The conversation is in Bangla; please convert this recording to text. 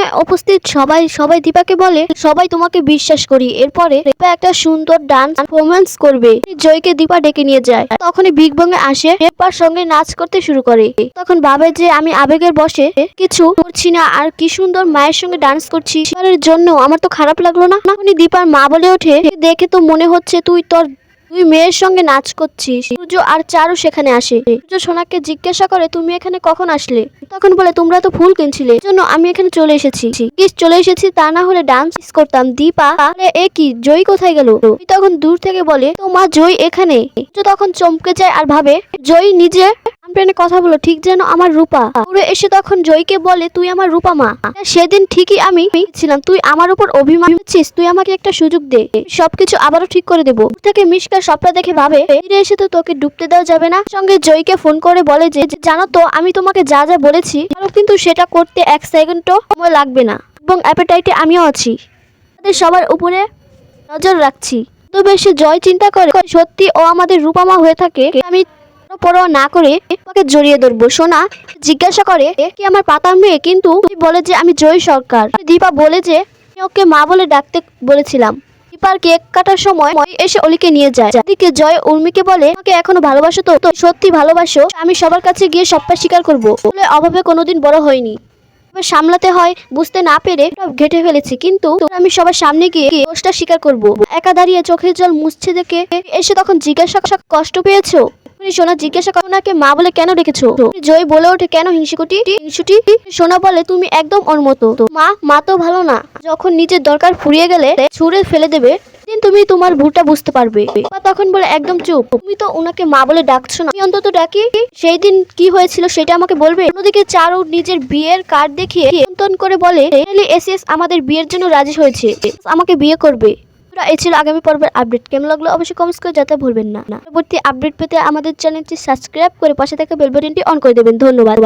সঙ্গে উপস্থিত সবাই সবাই দীপাকে বলে, সবাই তোমাকে বিশ্বাস করি। এরপরে দীপা একটা সুন্দর ডান্স পারফরমেন্স করবে। জয়কে দীপা ডেকে নিয়ে যায়। তখনই বিগ বং এ আসে। দীপার সঙ্গে নাচ করতে শুরু করে। তখন ভাবে যে, আমি আবেগের বসে কিছু করছি না। আর কি সুন্দর মায়ের সঙ্গে ডান্স করছি। জন্য আমার তো খারাপ লাগল না। উনি দীপার মা বলে ওঠে, দেখে তো মনে হচ্ছে তুই তোর তুই মেয়ের সঙ্গে নাচ করছিস। সূর্য আর চারু সেখানে আসে। সূর্য সোনাকে জিজ্ঞাসা করে, তুমি এখানে কখন আসলে? তখন বলে, তোমরা তো ফুল কিনছিলে জন্য আমি এখানে চলে এসেছি। কিস, চলে এসেছি, তা না হলে ডান্স করতাম, দীপা। এ কি, জয় কোথায় গেল? তখন দূর থেকে বলে, তোমার জয় এখানে। তখন চমকে যায় আর ভাবে, জয় নিজে প্রেমে কথা বলো, ঠিক যেন আমার রূপা। পুরো এসে তখন জয়কে বলে, তুই আমার রূপা মা। সেদিন ঠিকই আমি ছিলাম। তুই আমার উপর অভিমান করছিস, তুই আমাকে একটা সুযোগ দে। সবকিছু আবারও ঠিক করে দেবো। তাকে মিশকা সবটা দেখে ভাবে, ফিরে এসে তো তোকে ডুবতে দেওয়া যাবে না। সঙ্গে জয়কে ফোন করে বলে যে জানো তো, আমি তোমাকে যা যা বলেছি কিন্তু সেটা করতে এক সেকেন্ডও সময় লাগবে না এবং অ্যাপেটাইটে আমিও আছি। তাদের সবার উপরে নজর রাখছি। তো বেশি জয় চিন্তা করে, সত্যি ও আমাদের রূপামা হয়ে থাকে, আমি পরোয়া না করে ওকে জড়িয়ে ধরবো। সোনা জিজ্ঞাসা করে কি আমার পাতার মেয়ে? কিন্তু তুই বলে যে, আমি জয় সরকার। দীপা বলে যে ওকে মা বলে ডাকতে বলেছিলাম। দীপার কেক কাটার সময় এসে অলিকে নিয়ে যায়। এদিকে জয় উর্মিকে বলে আমাকে এখনও ভালোবাসো তো? সত্যি ভালোবাসো? আমি সবার কাছে গিয়ে সবটা স্বীকার করব। বলে অভাবে কোনোদিন বড় হয়নি। সামলাতে হয়, বুঝতে না পেরে ঘেটে ফেলেছি। কিন্তু আমি সবার সামনে গিয়ে দোষটা স্বীকার করব। একা দাঁড়িয়ে চোখের জল মুছছে দেখে এসে তখন জিজ্ঞাসা কষ্ট পেয়েছ? তুমি সোনা জিজ্ঞাসা করো ওনাকে মা বলে কেন রেখেছো জয় বলে ওঠে কেন হিংসুকুটি? হিংসুটি? সোনা বলে, তুমি একদম ওর মতো। মা মা তো ভালো না। যখন নিজের দরকার ফুরিয়ে গেলে ছুঁড়ে ফেলে দেবে তুমি তোমার ভুলটা বুঝতে পারবে। তখন বলে, একদম চুপ। তুমি তো ওনাকে মা বলে ডাকছো না। অন্তত ডাকি সেই দিন কি হয়েছিল সেটা আমাকে বলবে? অন্যদিকে চারু নিজের বিয়ের কার্ড দেখিয়ে করে বলে এসএস আমাদের বিয়ের জন্য রাজি হয়েছে। আমাকে বিয়ে করবে। এই ছিল আগামী পর্বের আপডেট। কেমন লাগল অবশ্যই কমেন্টস করে যাতে ভুলবেন না। পরবর্তী আপডেট পেতে আমাদের চ্যানেলটি সাবস্ক্রাইব করে পাশে থাকা বেল বাটনটি অন করে দেবেন। ধন্যবাদ।